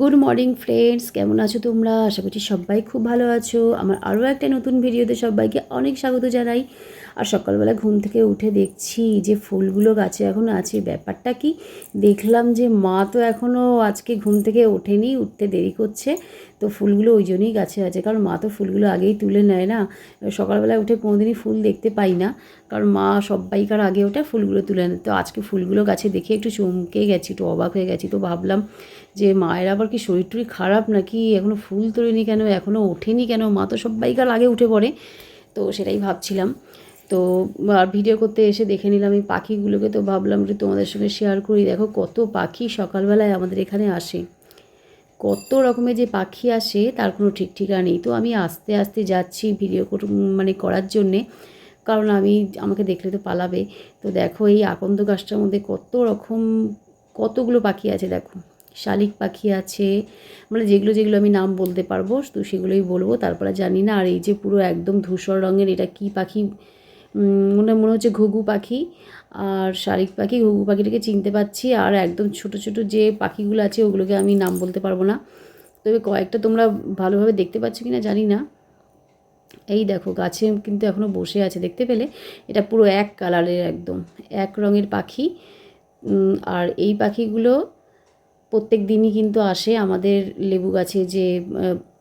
Good morning friends কেমন আছো তোমরা? আশা করছি সবাই খুব ভালো আছো। আমার আরও একটা নতুন ভিডিওতে সবাইকে অনেক স্বাগত জানাই। আর সকালবেলা ঘুম থেকে উঠে দেখছি যে ফুলগুলো গাছে এখনও আছে। ব্যাপারটা কি? দেখলাম যে মা তো এখনও আজকে ঘুম থেকে ওঠেনি, উঠতে দেরি করছে। তো ফুলগুলো ওই জন্যই গাছে আছে। কারণ মা তো ফুলগুলো আগেই তুলে নেয় না। সকালবেলা উঠে কোনোদিনই ফুল দেখতে পাই না। কারণ মা সব্বাইকার আগে ওঠে ফুলগুলো তুলে নেয়। তো আজকে ফুলগুলো গাছে দেখে একটু চমকে গেছি, একটু অবাক হয়ে গেছি। তো ভাবলাম যে মায়ের আবার কি শরীর টরীর খারাপ নাকি? এখনও ফুল তোলেনি কেন? এখনও ওঠেনি কেন? মা তো সব্বাইকার আগে উঠে পড়ে। তো সেটাই ভাবছিলাম। তো ভিডিও করতে এসে দেখে নিলাম এই পাখিগুলোকে, তো ভাবলাম যে তোমাদের সঙ্গে শেয়ার করি। দেখো কত পাখি সকালবেলায় আমাদের এখানে আসে। কত রকমের যে পাখি আসে, তার কোনো ঠিক ঠিকা নেই। তো আমি আস্তে আস্তে যাচ্ছি ভিডিও মানে করার জন্যে, কারণ আমি, আমাকে দেখলে তো পালাবে। তো দেখো এই আকন্দ গাছটার মধ্যে কত রকম, কতগুলো পাখি আছে দেখো। শালিক পাখি আছে মানে যেগুলো যেগুলো আমি নাম বলতে পারব, তো সেগুলোই বলব। তারপরে জানি না, আর এই যে পুরো একদম ধূসর রঙের এটা কি পাখি মনে মনে হচ্ছে ঘুঘু পাখি আর শালিক পাখি, ঘুঘু পাখিটাকে চিনতে পারছি আর একদম ছোট ছোট যে পাখিগুলো আছে ওগুলোকে আমি নাম বলতে পারব না। তবে কয়েকটা তোমরা ভালোভাবে দেখতে পাচ্ছ কি না জানি না। এই দেখো, গাছে কিন্তু এখনও বসে আছে, দেখতে পেলে? এটা পুরো এক কালারের একদম, এক রঙের পাখি। আর এই পাখিগুলো প্রত্যেক দিনই কিন্তু আসে আমাদের লেবু গাছে যে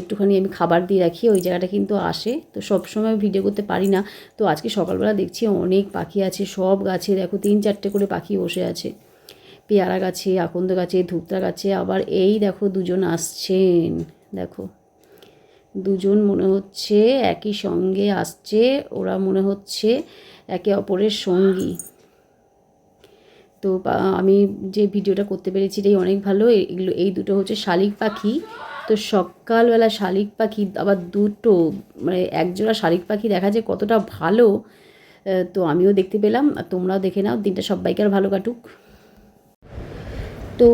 একটুখানি আমি খাবার দিয়ে রাখি, ওই জায়গাটা কিন্তু আসে। তো সব সময় ভিডিও করতে পারি না। তো আজকে সকালবেলা দেখছি অনেক পাখি আছে, সব গাছে দেখো তিন চারটে করে পাখি বসে আছে। পেয়ারা গাছে, আকন্দ গাছে ধূপতা গাছে, আবার এই দেখো দুজন আসছেন। দেখো, দুজন মনে হচ্ছে একই সঙ্গে আসছে, ওরা মনে হচ্ছে একে অপরের সঙ্গী। তো আমি যে ভিডিওটা করতে পেরেছি এটাই অনেক ভালো। এগুলো, এই দুটো হচ্ছে শালিক পাখি। তো সকালবেলা শালিক পাখি, আবার দুটো মানে একজোড়া শালিক পাখি দেখা যায় কতটা ভালো। তো আমিও দেখতে পেলাম। আর তোমরাও দেখে নাও, দিনটা সবাইকার ভালো কাটুক। তো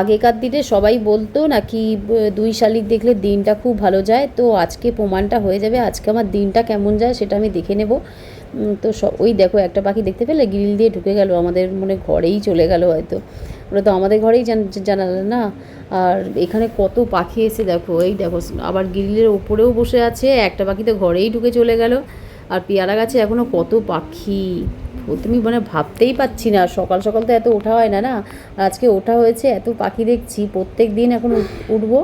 আগেকার দিনে সবাই বলতো নাকি দুই শালিক দেখলে দিনটা খুব ভালো যায়। তো আজকে প্রমাণটা হয়ে যাবে। আজকে আমার দিনটা কেমন যায় সেটা আমি দেখে নেব। তো ওই দেখো একটা পাখি দেখতে পেলে গ্রিল দিয়ে ঢুকে গেল, আমাদের মনে ঘরেই চলে গেল হয়তো। ওরা তো আমাদের ঘরেই জানালে না? আর এখানে কত পাখি এসে দেখো, এই দেখো, আবার গ্রিলের ওপরেও বসে আছে, একটা পাখি তো ঘরেই ঢুকে চলে গেল। আর পেয়ারা গাছে এখনও কত পাখি? তুমি মানে ভাবতেই পাচ্ছি না, সকাল সকাল তো এত ওঠা হয় না না? আজকে ওঠা হয়েছে, এত পাখি দেখছি, প্রত্যেক দিন এখন উঠবো।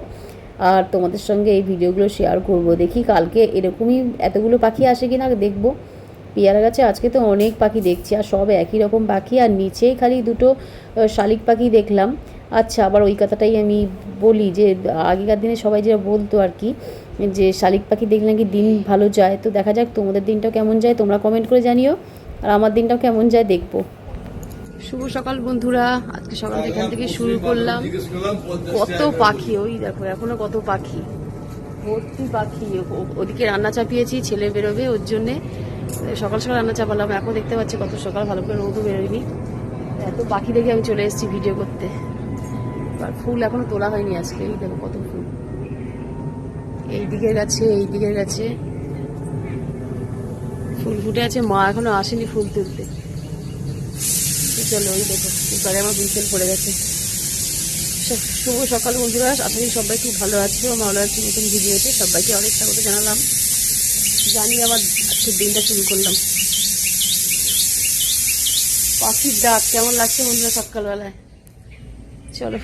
আর তোমাদের সঙ্গে এই ভিডিওগুলো শেয়ার করব, দেখি কালকে এরকমই এতগুলো পাখি আসে কি না দেখব। পেয়ারা গাছে আজকে তো অনেক পাখি দেখছি, আর সব একই রকম পাখি, আর নিচেই খালি দুটো শালিক পাখি দেখলাম। আচ্ছা আবার ওই কথাটাই আমি বলি যে, আগেকার দিনে সবাই যেটা বলতো আর কি, যে শালিক পাখি দেখলে নাকি দিন ভালো যায়। তো দেখা যাক তোমাদের দিনটাও কেমন যায়, তোমরা কমেন্ট করে জানিও, আর আমার দিনটাও কেমন যায় দেখব। শুভ সকাল বন্ধুরা, আজকে সকাল এখান থেকে শুরু করলাম। কত পাখি, ওই দেখো, এখনও কত পাখি। ভর্তি পাখি ওদিকে রান্না চাপিয়েছি, ছেলে বেরোবে ওর জন্যে। সকাল সকাল রান্না চাপালাম এখন দেখতে পাচ্ছি কত সকাল, ভালো করে রোদও বেরোয়নি। এত পাখি দেখে আমি চলে এসেছি ভিডিও করতে। আর ফুল এখনও তোলা হয়নি আজকে, এই দেখো কত ফুল। এই দিকের গাছে, এই দিকের গাছে। ফুল ফুটে আছে, মা এখনও আসেনি ফুল তুলতে। চলো ওই দেখো, এবারে আমার বিকেল পড়ে গেছে। শুভ সকাল বন্ধুরা করি সবাই খুব ভালো আছে ভালো আছে, নতুন ভিডিওতে সবাইকে অনেক স্বাগত জানালাম। জানি আবার আজকের দিনটা শুরু করলাম। পাখির ডাক, কেমন লাগছে বন্ধুরা সকালবেলায়? চলো,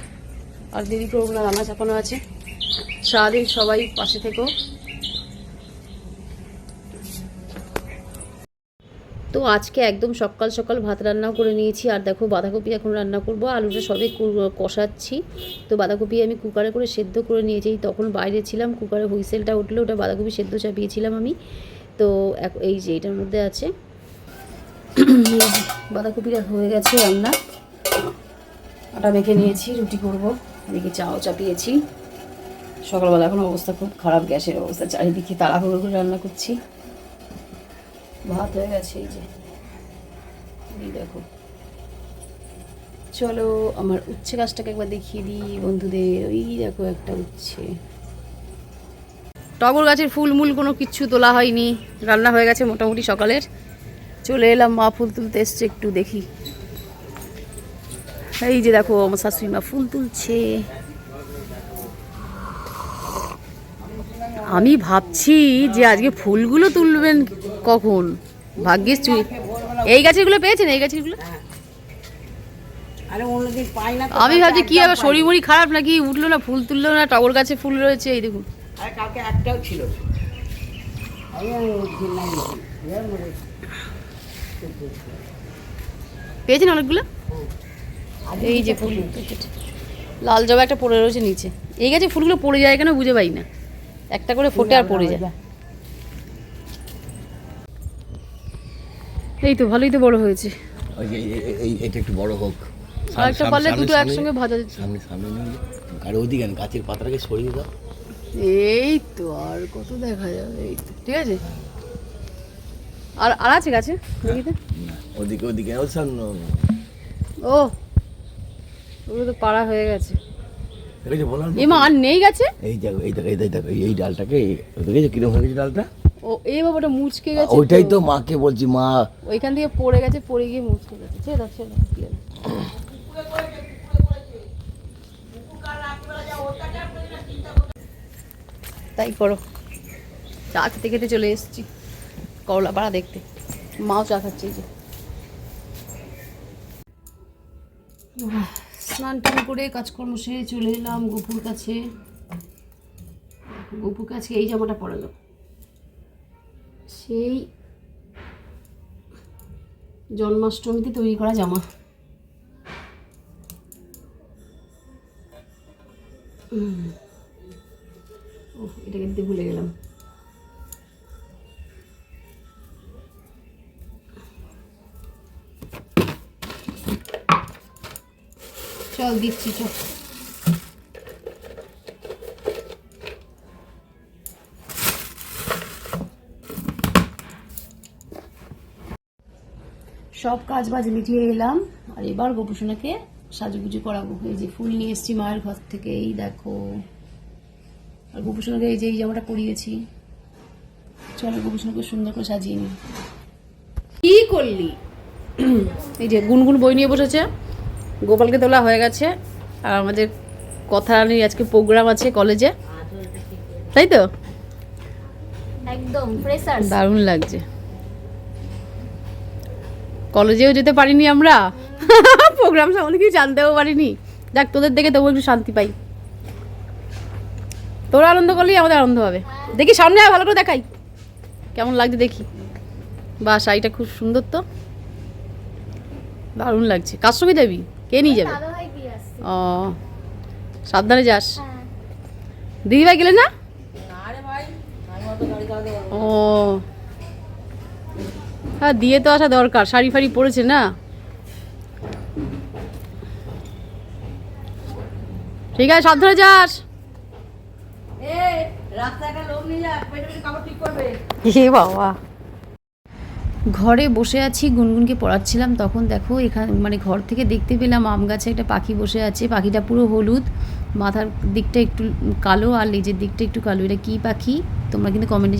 আর দিদি করব না, রান্না চাপানো আছে। সারাদিন সবাই পাশে থেকো। তো আজকে একদম সকাল সকাল ভাত রান্নাও করে নিয়েছি। আর দেখো বাঁধাকপি এখন রান্না করব। আলুটা সবে কষাচ্ছি। তো বাঁধাকপি আমি কুকারে করে সেদ্ধ করে নিয়েছি। তখন বাইরে ছিলাম, কুকারে হুইসেলটা উঠলে, ওটা বাঁধাকপি সেদ্ধ চাপিয়েছিলাম আমি। তো এই যে এটার মধ্যে আছে। বাঁধাকপিটা হয়ে গেছে রান্না। আটা মেখে নিয়েছি, রুটি করব। এদিকে চাও চাপিয়েছি। সকালবেলা এখন অবস্থা খুব খারাপ, গ্যাসের অবস্থা, চারিদিকে তাড়াহুড়ো করে রান্না করছি। ভাত হয়ে গেছে, এই যে। দেখো। চলো, আমার উচ্ছে গাছটাকে একবার দেখিয়ে দিই বন্ধুদের। ওই দেখো একটা উচ্ছে। টগর গাছের ফুল মূল কোনো কিচ্ছু তোলা হয়নি। রান্না হয়ে গেছে মোটামুটি সকালের। চলে এলাম, মা ফুল তুলতে এসছে, একটু দেখি। এই যে দেখো, আমার শাশুড়ি মা ফুল তুলছে। আমি ভাবছি যে আজকে ফুলগুলো তুলবেন কখন? ভাগ্যিস চুই এই গাছেরগুলো পেয়েছেন? এই গাছেরগুলো? আরে পাই না আমি ভাবছি কি আবার শরীর মরি খারাপ নাকি? উঠল না ফুল তুললো না টগর গাছে ফুল রয়েছে এই দেখুন। কালকে একটাও ছিল। পেয়েছেন অনেকগুলো? এই যে ফুল। লাল জবা একটা পড়ে রয়েছে নিচে। এই গাছে ফুলগুলো পড়ে যায় কেন বুঝে পাই না। একটা করে ফোটে আর পড়ে যায়। এই তো ভালোই তো বড় হয়েছে। এই- এই- এই- এটা একটু বড় হোক। আর একটা পারলে দুটো একসঙ্গে ভাজা যেত। সামনে সামনে নিয়ে আর ওদিকে গাছের পাতাটাকে সরিয়ে দাও। এই তো আর কত দেখা যাবে? এই তো ঠিক আছে? আর আর আছে গাছে? ওদিকে ওদিকে ও সামনে ও ওগুলো তো পাড়া হয়ে গেছে। দেখেছ বললাম না? এমা আর নেই গাছে? এই দেখো এই দেখো এই দেখো, দেখো এই- এই ডালটাকে দেখেছ কীরকম হয়ে গেছে ডালটা? ও এই বাবাটা মুচকে গেছে ওইটাই তো। মাকে বলছি মা। ওইখান থেকে পড়ে গেছে পড়ে গিয়ে মুচকে গেছে। ছেড়ে ছেড়ে। তাই করো। চা খেতে খেতে চলে এসেছি। করলা পাড়া দেখতে। মাও চা খাচ্ছে যে। স্নান টান করে কাজকর্ম সেরে চলে এলাম গপুর কাছে। গপুর কাছে এই জামাটা পরালো সেই জন্মাষ্টমীতে তৈরি করা জামা উম। ওহ, এটা কিনতে ভুলে গেলাম চল দিচ্ছি চল সব কাজ বাজ মিটিয়ে এলাম। আর এবার গোপুসোনাকে সাজুগুজু করাবো। এই যে ফুল নিয়ে এসেছি মায়ের ঘর থেকে এই দেখো। আর গোপুসোনাকে এই যে এই জামাটা পরিয়েছি। চলো গোপুসোনাকে সুন্দর করে সাজিয়ে নিই। কি করলি? এই যে গুনগুন বই নিয়ে বসেছে। গোপালকে তোলা হয়ে গেছে। আর আমাদের কথা নিয়ে আজকে প্রোগ্রাম আছে কলেজে। তাই তো? একদম দারুণ লাগছে। কলেজেও যেতে পারিনি আমরা। প্রোগ্রাম সম্বন্ধে কিছু জানতেও পারিনি। দেখ তোদের দেখে তবু একটু শান্তি পাই। তোরা আনন্দ করলেই আমাদের আনন্দ হবে। দেখি সামনে আয় ভালো করে দেখাই। কেমন লাগছে দেখি। বা শাড়িটা খুব সুন্দর তো। দারুণ লাগছে। কার সঙ্গে যাবি কে নিয়ে যাবে? দাদা ভাই দিয়ে আসছে ও সাবধানে যাস। হ্যাঁ। দিদিভাই গেলে না। ও। হ্যাঁ দিয়ে তো আসা দরকার। শাড়ি ফাড়ি পরেছে না? ঠিক আছে সাবধানে যাস। বাবা। ঘরে বসে আছি গুনগুনকে পড়াচ্ছিলাম তখন দেখো এখানে মানে ঘর থেকে দেখতে পেলাম আম গাছে একটা পাখি বসে আছে পাখিটা পুরো হলুদ। মাথার দিকটা একটু কালো আর লেজের দিকটা একটু কালো। এটা কী পাখি? তোমরা কিন্তু কমেন্টে